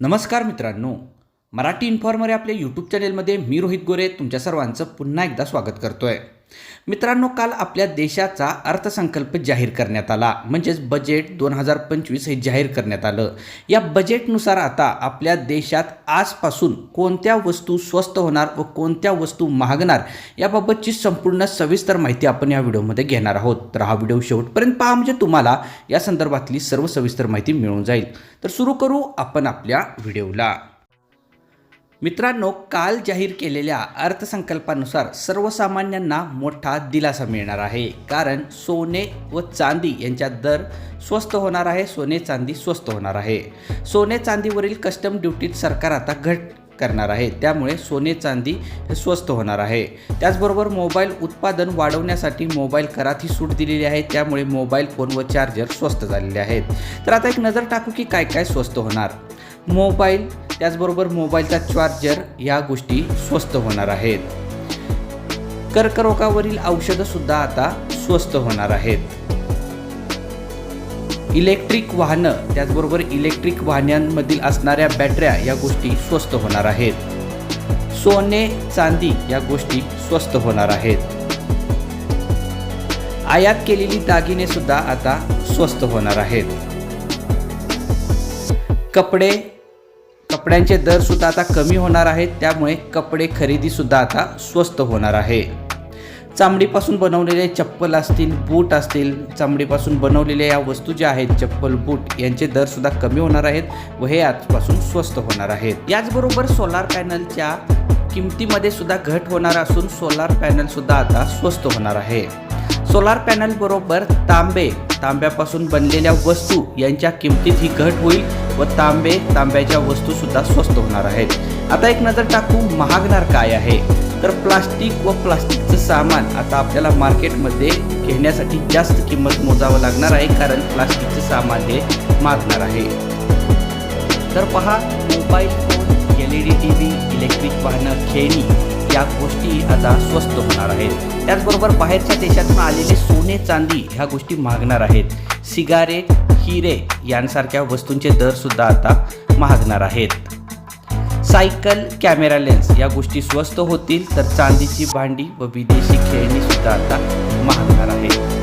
नमस्कार मित्रांनो. मराठी इन्फॉर्मर या आपल्या यूट्यूब चॅनेलमध्ये मी रोहित गोरे तुमच्या सर्वांचं पुन्हा एकदा स्वागत करतोय. मित्रांनो काल आपल्या देशाचा अर्थसंकल्प जाहीर करण्यात आला. म्हणजेच बजेट दोन हजार पंचवीस हे जाहीर करण्यात आलं. या बजेटनुसार आता आपल्या देशात आजपासून कोणत्या वस्तू स्वस्त होणार व कोणत्या वस्तू महागणार याबाबतची संपूर्ण सविस्तर माहिती आपण या व्हिडिओमध्ये घेणार आहोत. तर हा व्हिडिओ शेवटपर्यंत पहा म्हणजे तुम्हाला या संदर्भातली सर्व सविस्तर माहिती मिळून जाईल. तर सुरू करू आपण आपल्या व्हिडिओला. मित्रांनो काल जाहीर केलेल्या अर्थसंकल्पानुसार सर्वसामान्यांना मोठा दिलासा मिळणार आहे. कारण सोने व चांदी यांच्या दर स्वस्त होणार आहे सोने चांदी स्वस्त होणार आहे. सोने चांदीवरील कस्टम ड्युटीत सरकार आता घट करणार आहे. त्यामुळे सोने चांदी हे स्वस्त होणार आहे. त्याचबरोबर मोबाईल उत्पादन वाढवण्यासाठी मोबाईल करात ही सूट दिलेली आहे. त्यामुळे मोबाईल फोन व चार्जर स्वस्त झालेले आहेत. तर आता एक नजर टाकू की काय काय स्वस्त होणार. मोबाईल त्याचबरोबर मोबाईलचा चार्जर या गोष्टी स्वस्त होणार आहेत. कर्करोगावरील औषधंसुद्धा आता स्वस्त होणार आहेत. इलेक्ट्रिक वाहनं त्याचबरोबर इलेक्ट्रिक वाहनांमधील असणाऱ्या बॅटऱ्या या गोष्टी स्वस्त होणार आहेत. सोने चांदी या गोष्टी स्वस्त होणार आहेत. आयात केलेली दागिने सुद्धा आता स्वस्त होणार आहेत. कपडे कपड्यांचे दर सुद्धा आता कमी होणार आहेत त्यामुळे कपडे खरेदी सुद्धा आता स्वस्त होणार आहे. चामडीपासून बनवलेले चप्पल असतील बूट असतील चामडीपासून बनवलेल्या या वस्तू ज्या आहेत चप्पल बूट यांचे दर सुद्धा कमी होणार आहेत व हे आजपासून स्वस्त होणार आहेत. याचबरोबर सोलार पॅनलच्या किमतीमध्ये सुद्धा घट होणार असून सोलार पॅनल सुद्धा आता स्वस्त होणार आहे. सोलार पॅनल बरोबर तांबे तांब्यापासून बनलेल्या वस्तू यांच्या किमतीत ही घट होईल. व तांबे तांब्याच्या वस्तू सुद्धा स्वस्त होणार आहेत. आता एक नजर टाकू महागणार काय आहे? तर प्लास्टिक व प्लास्टिकचं सामान आता आपल्याला मार्केटमध्ये घेण्यासाठी जास्त किंमत मोजावं लागणार आहे कारण प्लास्टिकचं सामान हे मागणार आहे. तर पहा mobile phone L E D T V electric वाहनं खेळणी या गोष्टी आता स्वस्त होणार आहेत. त्याचबरोबर बाहेरच्या देशातून आलेले सोने चांदी ह्या गोष्टी मागणार आहेत. सिगारेट हिरे यांसारख्या वस्तूंचे दरसुद्धा आता महागणार आहेत. सायकल कॅमेरा लेन्स या गोष्टी स्वस्त होतील तर चांदीची भांडी व विदेशी खेळणी सुद्धा आता महागणार आहे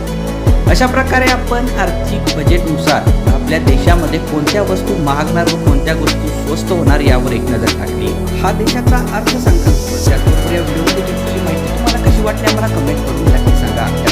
अशा प्रकारे आपण आर्थिक बजेटनुसार आपल्या देशामध्ये कोणत्या वस्तू महागणार व कोणत्या वस्तू स्वस्त होणार यावर एक नजर टाकली. हा देशाचा अर्थसंकल्प. या व्हिडिओमध्ये घेतलेली माहिती तुम्हाला कशी वाटली आम्हाला कमेंट करून नक्की सांगा.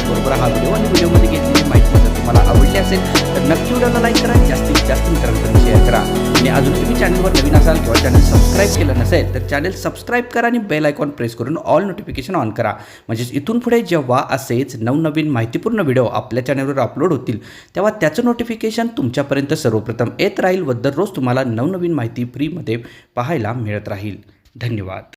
असाल किंवा चॅनल सबस्क्राईब केलं नसेल तर चॅनल सबस्क्राईब करा आणि बेल आयकॉन प्रेस करून ऑल नोटिफिकेशन ऑन करा. म्हणजेच इथून पुढे जेव्हा असेच नवनवीन माहितीपूर्ण व्हिडिओ आपल्या चॅनलवर अपलोड होतील तेव्हा त्याचं नोटिफिकेशन तुमच्यापर्यंत सर्वप्रथम येत राहील व दररोज तुम्हाला नवनवीन माहिती फ्रीमध्ये पाहायला मिळत राहील. धन्यवाद.